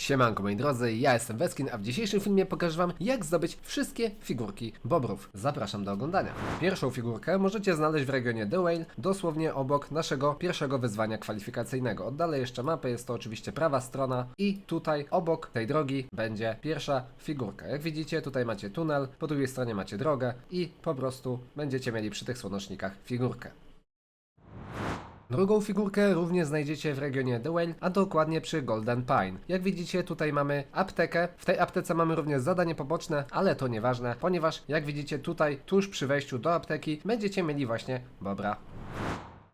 Siemanko moi drodzy, ja jestem Weskin, a w dzisiejszym filmie pokażę wam jak zdobyć wszystkie figurki bobrów. Zapraszam do oglądania. Pierwszą figurkę możecie znaleźć w regionie The Whale, dosłownie obok naszego pierwszego wyzwania kwalifikacyjnego. Oddalę jeszcze mapę, jest to oczywiście prawa strona i tutaj obok tej drogi będzie pierwsza figurka. Jak widzicie tutaj macie tunel, po drugiej stronie macie drogę i po prostu będziecie mieli przy tych słonecznikach figurkę. Drugą figurkę również znajdziecie w regionie The Whale, a dokładnie przy Golden Pine. Jak widzicie, tutaj mamy aptekę. W tej aptece mamy również zadanie poboczne, ale to nieważne, ponieważ jak widzicie tutaj, tuż przy wejściu do apteki, będziecie mieli właśnie bobra.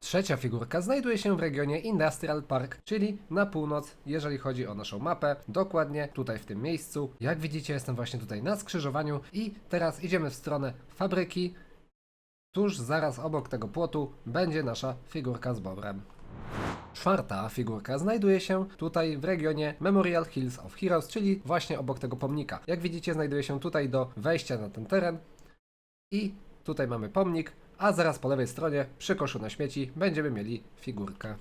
Trzecia figurka znajduje się w regionie Industrial Park, czyli na północ, jeżeli chodzi o naszą mapę, dokładnie tutaj w tym miejscu. Jak widzicie, jestem właśnie tutaj na skrzyżowaniu i teraz idziemy w stronę fabryki, Tuż zaraz obok tego płotu będzie nasza figurka z bobrem. Czwarta figurka znajduje się tutaj w regionie Memorial Hills of Heroes, czyli właśnie obok tego pomnika. Jak widzicie, znajduje się tutaj do wejścia na ten teren i tutaj mamy pomnik, a zaraz po lewej stronie przy koszu na śmieci będziemy mieli figurkę.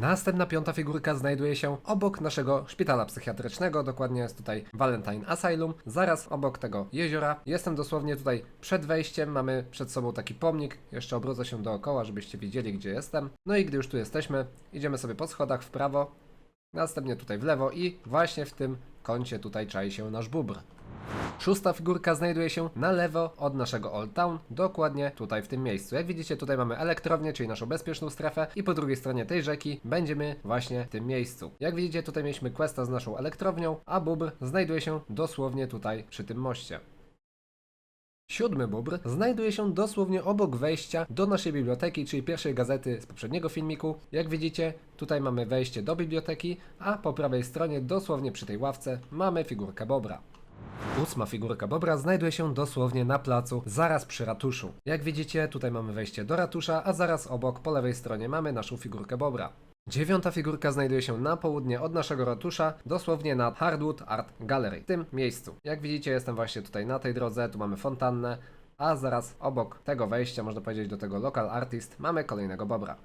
Następna piąta figurka znajduje się obok naszego szpitala psychiatrycznego, dokładnie jest tutaj Valentine Asylum, zaraz obok tego jeziora. Jestem dosłownie tutaj przed wejściem, mamy przed sobą taki pomnik, jeszcze obrócę się dookoła, żebyście widzieli gdzie jestem. No i gdy już tu jesteśmy, idziemy sobie po schodach w prawo, następnie tutaj w lewo i właśnie w tym kącie tutaj czai się nasz bubr. Szósta figurka znajduje się na lewo od naszego Old Town, dokładnie tutaj w tym miejscu. Jak widzicie, tutaj mamy elektrownię, czyli naszą bezpieczną strefę i po drugiej stronie tej rzeki będziemy właśnie w tym miejscu. Jak widzicie, tutaj mieliśmy questa z naszą elektrownią, a bubr znajduje się dosłownie tutaj przy tym moście. Siódmy bubr znajduje się dosłownie obok wejścia do naszej biblioteki, czyli pierwszej gazety z poprzedniego filmiku. Jak widzicie, tutaj mamy wejście do biblioteki, a po prawej stronie, dosłownie przy tej ławce, mamy figurkę bobra. Ósma figurka Bobra znajduje się dosłownie na placu, zaraz przy ratuszu. Jak widzicie, tutaj mamy wejście do ratusza, a zaraz obok, po lewej stronie, mamy naszą figurkę Bobra. Dziewiąta figurka znajduje się na południe od naszego ratusza, dosłownie na Hardwood Art Gallery, w tym miejscu. Jak widzicie, jestem właśnie tutaj na tej drodze, tu mamy fontannę, a zaraz obok tego wejścia, można powiedzieć do tego Local Artist, mamy kolejnego Bobra.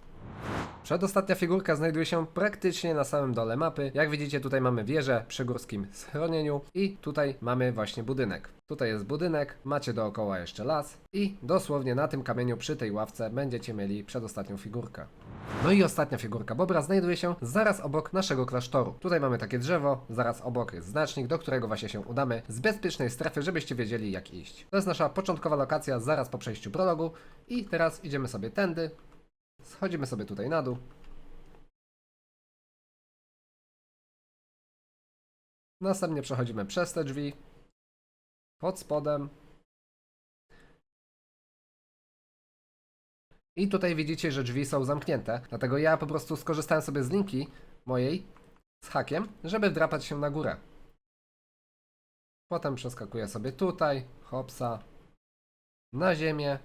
Przedostatnia figurka znajduje się praktycznie na samym dole mapy. Jak widzicie, tutaj mamy wieżę przy górskim schronieniu i tutaj mamy właśnie budynek. Tutaj jest budynek, macie dookoła jeszcze las i dosłownie na tym kamieniu przy tej ławce będziecie mieli przedostatnią figurkę. No i ostatnia figurka Bobra znajduje się zaraz obok naszego klasztoru. Tutaj mamy takie drzewo, zaraz obok jest znacznik, do którego właśnie się udamy z bezpiecznej strefy, żebyście wiedzieli jak iść. To jest nasza początkowa lokacja zaraz po przejściu prologu i teraz idziemy sobie tędy, Schodzimy sobie tutaj na dół. Następnie przechodzimy przez te drzwi. Pod spodem. I tutaj widzicie, że drzwi są zamknięte. Dlatego ja po prostu skorzystałem sobie z linki mojej z hakiem, żeby wdrapać się na górę. Potem przeskakuję sobie tutaj, hopsa, na ziemię.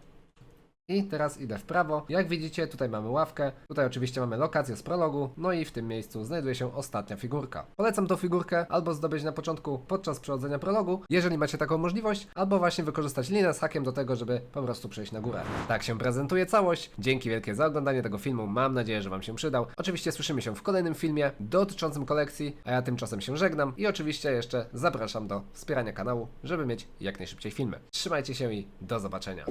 I teraz idę w prawo. Jak widzicie, tutaj mamy ławkę. Tutaj oczywiście mamy lokację z prologu. No i w tym miejscu znajduje się ostatnia figurka. Polecam tą figurkę albo zdobyć na początku podczas przechodzenia prologu, jeżeli macie taką możliwość, albo właśnie wykorzystać linę z hakiem do tego, żeby po prostu przejść na górę. Tak się prezentuje całość. Dzięki wielkie za oglądanie tego filmu. Mam nadzieję, że Wam się przydał. Oczywiście słyszymy się w kolejnym filmie dotyczącym kolekcji, a ja tymczasem się żegnam i oczywiście jeszcze zapraszam do wspierania kanału, żeby mieć jak najszybciej filmy. Trzymajcie się i do zobaczenia.